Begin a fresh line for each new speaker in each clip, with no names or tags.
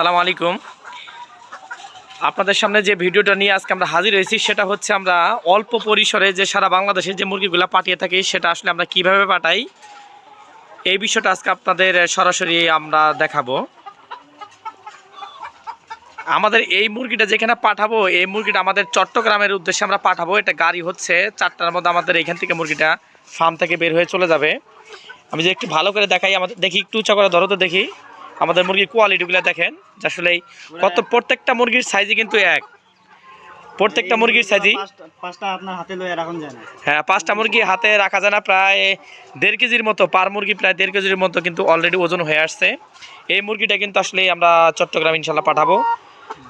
সালাম আলাইকুম। আপনাদের সামনে যে ভিডিওটা নিয়ে আজকে আমরা হাজির হয়েছি, সেটা হচ্ছে আমরা অল্প পরিসরে যে সারা বাংলাদেশে যে মুরগিগুলো পাঠিয়ে থাকি, সেটা আসলে আমরা কীভাবে পাঠাই, এই বিষয়টা আজকে আপনাদের সরাসরি আমরা দেখাবো। আমাদের এই মুরগিটা যেখানে পাঠাবো, এই মুরগিটা আমাদের চট্টগ্রামের উদ্দেশ্যে আমরা পাঠাবো। এটা গাড়ি হচ্ছে, চারটার মধ্যে আমাদের এখান থেকে মুরগিটা ফার্ম থেকে বের হয়ে চলে যাবে। আমি যে একটু ভালো করে দেখাই, আমাদের দেখি, একটু উঁচা করে ধরো তো দেখি। আমাদের মুরগির কোয়ালিটিগুলো দেখেন যে আসলে কত প্রত্যেকটা মুরগির সাইজই কিন্তু এক। প্রত্যেকটা মুরগির সাইজই
পাঁচটা- পাঁচটা আপনার হাতে লয়ে রাখুন যায় না।
হ্যাঁ পাঁচটা মুরগি হাতে রাখা যায় না প্রায় দেড় কেজির মতো পার মুরগি প্রায় দেড় কেজির মতো কিন্তু অলরেডি ওজন হয়ে আসছে। এই মুরগিটা কিন্তু আসলে আমরা চট্টগ্রাম ইনশাল্লাহ পাঠাবো।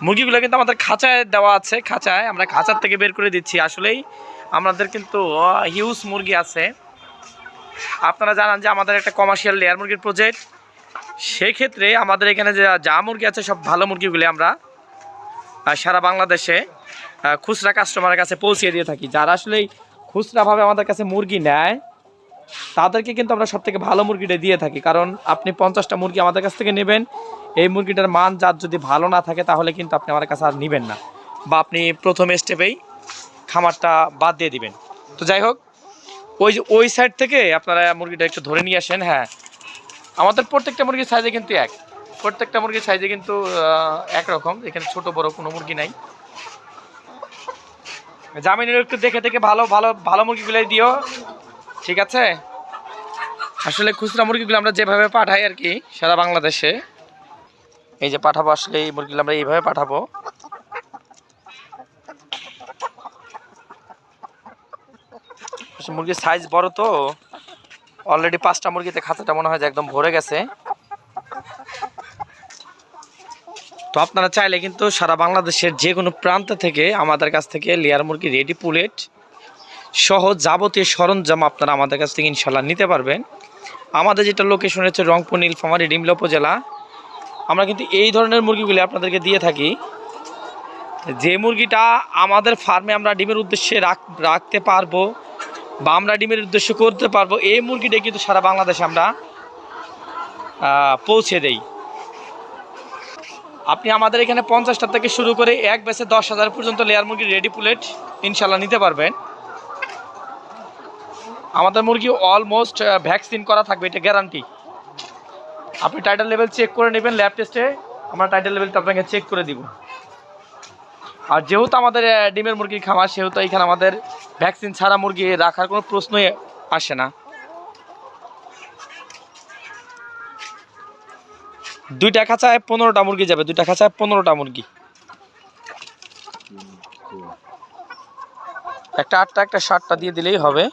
মুরগিগুলো কিন্তু আমাদের খাঁচায় দেওয়া আছে খাঁচায়। আমরা খাঁচার থেকে বের করে দিচ্ছি। আসলেই আমাদের কিন্তু হিউজ মুরগি আছে। আপনারা জানান যে আমাদের একটা কমার্শিয়াল লেয়ার মুরগির প্রজেক্ট সেক্ষেত্রে আমাদের এখানে যে যা মুরগি আছে, সব ভালো মুরগিগুলি আমরা সারা বাংলাদেশে খুচরা কাস্টমারের কাছে পৌঁছে দিয়ে থাকি। যারা আসলে খুচরাভাবে আমাদের কাছে মুরগি নেয়, তাদেরকে কিন্তু আমরা সব থেকে ভালো মুরগিটা দিয়ে থাকি। কারণ আপনি পঞ্চাশটা মুরগি আমাদের কাছ থেকে নেবেন, এই মুরগিটার মান যার যদি ভালো না থাকে, তাহলে কিন্তু আপনি আমার কাছে আর নেবেন না বা আপনি প্রথম স্টেপেই খামারটা বাদ দিয়ে দিবেন। তো যাই হোক, ওই যে, ওই সাইড থেকে আপনারা মুরগিটা একটু ধরে নিয়ে আসেন। হ্যাঁ আমাদের প্রত্যেকটা মুরগির সাইজে কিন্তু এক। প্রত্যেকটা মুরগির সাইজে কিন্তু একরকম। এখানে ছোট, বড় কোনো মুরগি নাই। জামিনের একটু দেখে দেখে ভালো ভালো ভালো মুরগিগুলো দিও। ঠিক আছে? আসলে খুচরা মুরগিগুলো আমরা যেভাবে পাঠাই আর কি, সারা বাংলাদেশে, এই যে পাঠাবো আসলে এই মুরগিগুলো আমরা এইভাবে পাঠাবো। মুরগির সাইজ বড় তো? অলরেডি পাঁচটা মুরগিতে খাঁচাটা মনে হয় যে একদম ভরে গেছে। তো আপনারা চাইলে কিন্তু সারা বাংলাদেশের যে কোনো প্রান্ত থেকে আমাদের কাছ থেকে লেয়ার মুরগি রেডি পুলেট সহ যাবতীয় সরঞ্জাম আপনারা আমাদের কাছ থেকে ইনশাল্লাহ নিতে পারবেন। আমাদের যেটা লোকেশন হচ্ছে রংপুর, নীলফামারী, ডিমলা উপজেলা। আমরা কিন্তু এই ধরনের মুরগিগুলি আপনাদেরকে দিয়ে থাকি। যে মুরগিটা আমাদের ফার্মে আমরা ডিমের উদ্দেশ্যে রাখ, রাখতে পারব বা আমরা ডিমের উদ্দেশ্য করতে পারব, এই মুরগিটা কিন্তু সারা বাংলাদেশে আমরা পৌঁছে দেই। আপনি আমাদের এখানে পঞ্চাশটা থেকে শুরু করে এক বেসে দশ হাজার পর্যন্ত লেয়ার মুরগি রেডি প্লেট ইনশাল্লাহ নিতে পারবেন। আমাদের মুরগি অলমোস্ট ভ্যাকসিন করা থাকবে, এটা গ্যারান্টি আপনি টাইটাল লেভেল চেক করে নেবেন ল্যাব টেস্টে আমরা টাইটাল লেভেলটা আপনাকে চেক করে দিব। আর যেহেতু আমাদের ডিমের মুরগির খামার, সেহেতু এখানে আমাদের ভ্যাকসিন ছাড়া মুরগি রাখার কোনো প্রশ্নই আসে না। দুইটা খাঁচায় পনেরোটা মুরগি যাবে, দুইটা খাঁচায় পনেরোটা মুরগি। একটা আটটা, একটা ষাটটা দিয়ে দিলেই হবে।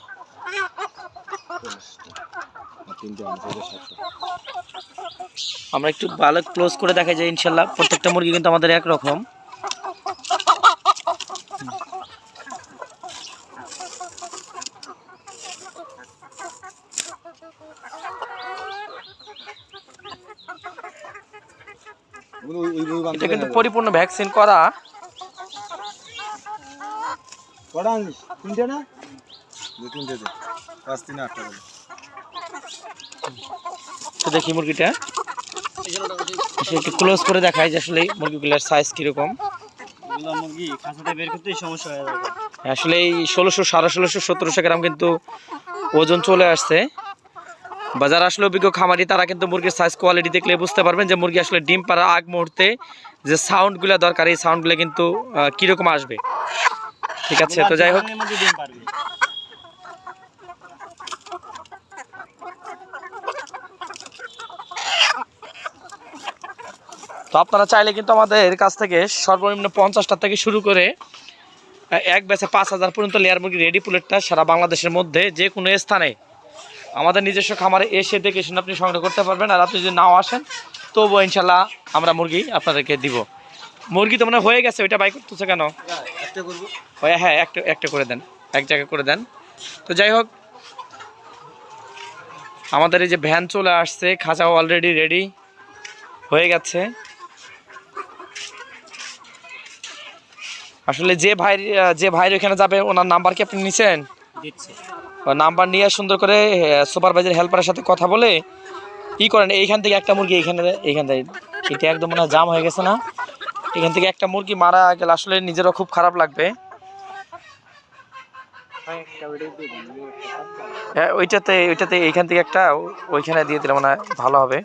আমরা একটু ভালো ক্লোজ করে দেখা যায় ইনশাল্লাহ প্রত্যেকটা মুরগি কিন্তু আমাদের একরকম। এটা কিন্তু পরিপূর্ণ ভ্যাকসিন করা।
কটা আনলিস তিনটে না?
দু তিনটে দে। পাঁচ তিন আটটা বলে
তো দেখি মুরগিটা। একটু ক্লোজ করে দেখাই যে আসলে মুরগিগুলোর সাইজ কীরকম।
এগুলো মুরগি খাঁচাতে বের করতেই সমস্যা হয়ে যাবে।
আসলে এই ষোলোশো সাড়ে ষোলোশো সতেরোশো গ্রাম কিন্তু ওজন চলে আসছে। বাজার আসলে অভিজ্ঞ খামারি, তারা কিন্তু মুরগির সাইজ কোয়ালিটি দেখলে বুঝতে পারবেন যে মুরগি আসলে ডিম পাড়ার আগ মুহূর্তে যে সাউন্ডগুলো দরকার, এই সাউন্ডগুলো কিন্তু কীরকম আসবে। ঠিক আছে, তো যাই হোক। তো আপনারা চাইলে কিন্তু আমাদের কাছ থেকে সর্বনিম্ন পঞ্চাশটা থেকে শুরু করে এক ব্যাচে পাঁচ হাজার পর্যন্ত লেয়ার মুরগি রেডি প্লেটটা সারা বাংলাদেশের মধ্যে যে কোনো স্থানে আমাদের নিজস্ব খামারে এসে দেখে শুনে আপনি সংগ্রহ করতে পারবেন। আর আপনি যদি নাও আসেন তবুও ইনশাল্লাহ আমরা মুরগি আপনাদেরকে দিব। মুরগি তো মানে হয়ে গেছে ওইটা বাই করতেছে কেন? হ্যাঁ একটা একটা করে দেন। এক জায়গায় করে দেন। তো যাই হোক আমাদের এই যে ভ্যান চলে আসছে খাঁচাও অলরেডি রেডি হয়ে গেছে। আসলে যে ভাই যে ভাইয়ের এখানে যাবে ওনার নাম্বার কি আপনি নিছেন?
দিচ্ছে।
নাম্বার নিয়ে সুন্দর করে সুপারভাইজার হেল্পারের সাথে কথা বলে ই করেন? এইখান থেকে একটা মুরগি এইখানে, এইখান থেকে। এটা একদম মনে জাম হয়ে গেছে না? এখান থেকে একটা মুরগি মারা গেলে, আসলে নিজেরও খুব খারাপ লাগবে। হ্যাঁ ওইটাতে ওইটাতে এইখান থেকে একটা, ওইখানে দিয়ে দিলে মনে হয় ভালো হবে।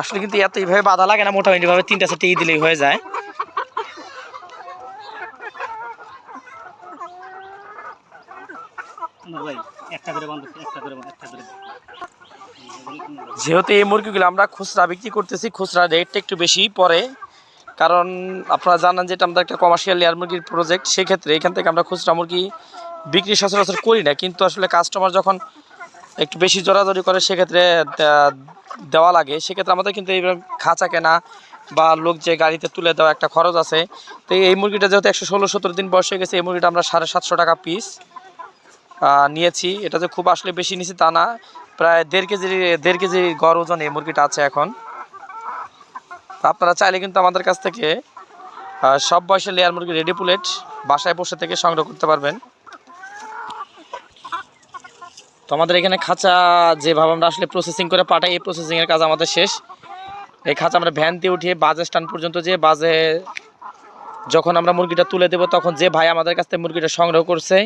আসলে কিন্তু এত এইভাবে বাধা লাগে না মোটামুটি ভাবে তিনটা চারটে ই দিলেই হয়ে যায়। যেহেতু এই মুরগিগুলো আমরা খুচরা বিক্রি করতেছি খুচরা রেটটা একটু বেশি পড়ে। কারণ আপনারা জানেন যে এটা আমাদের একটা কমার্শিয়াল লেয়ার মুরগির প্রজেক্ট সেক্ষেত্রে এখান থেকে আমরা খুচরা মুরগি বিক্রি সচরাচর করি না। কিন্তু আসলে কাস্টমার যখন একটু বেশি জোরাজোরি করে সেক্ষেত্রে দেওয়া লাগে। সেক্ষেত্রে আমাদের কিন্তু এই খাঁচা কেনা বা লোক যে গাড়িতে তুলে দেওয়া একটা খরচ আছে। তো এই মুরগিটা যেহেতু একশো ষোলো, সতেরো দিন বয়স হয়ে গেছে, এই মুরগিটা আমরা সাড়ে সাতশো টাকা পিস নিয়েছি। এটা যে খুব আসলে বেশি নিয়েছি তা না। প্রায় দেড় কেজি দেড় কেজি গড় ওজন এই মুরগিটা আছে এখন। আপনারা চাইলে কিন্তু আমাদের কাছ থেকে সব বয়সের লেয়ার মুরগি রেডি পুলেট বাসায় বসে থেকে সংগ্রহ করতে পারবেন। তো আমাদের এখানে খাঁচা যেভাবে আমরা আসলে প্রসেসিং করে পাঠাই, এই প্রসেসিংয়ের কাজ আমাদের শেষ। এই খাঁচা আমরা ভ্যান দিয়ে উঠিয়ে বাজে স্ট্যান্ড পর্যন্ত যে বাজে যখন আমরা মুরগিটা তুলে দেবো, তখন যে ভাই আমাদের কাছ থেকে মুরগিটা সংগ্রহ করছে,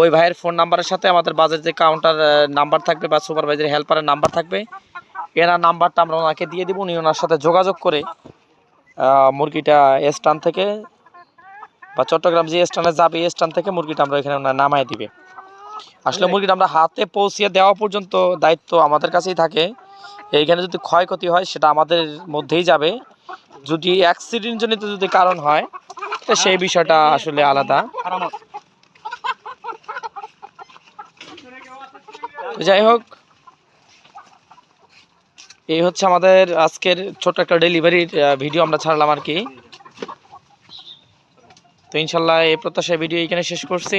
ওই ভাইয়ের ফোন নাম্বারের সাথে আমাদের বাজার যে কাউন্টার নাম্বার থাকবে বা সুপারভাইজার হেল্পারের নাম্বার থাকবে, এনার নাম্বারটা আমরা ওনাকে দিয়ে দেবো, উনি ওনার সাথে যোগাযোগ করে মুরগিটা স্টান থেকে বা চট্টগ্রাম যে স্টানে যাবে, এই স্টান থেকে মুরগিটা আমরা এখানে ওনার নামায় দিবে। আসলে মুরগিটা আমরা হাতে পৌঁছিয়ে দেওয়া পর্যন্ত দায়িত্ব আমাদের কাছেই থাকে। এইখানে যদি ক্ষয়ক্ষতি হয়, সেটা আমাদের মধ্যেই যাবে। যদি অ্যাক্সিডেন্ট জনিত যদি কারণ হয় সেই বিষয়টা আসলে আলাদা। যাই হোক, এই হচ্ছে আমাদের আজকের ছোট একটা ডেলিভারির ভিডিও আমরা ছাড়লাম আর কি। তো ইনশাল্লাহ এই প্রত্যাশায় ভিডিও এখানে শেষ করছি।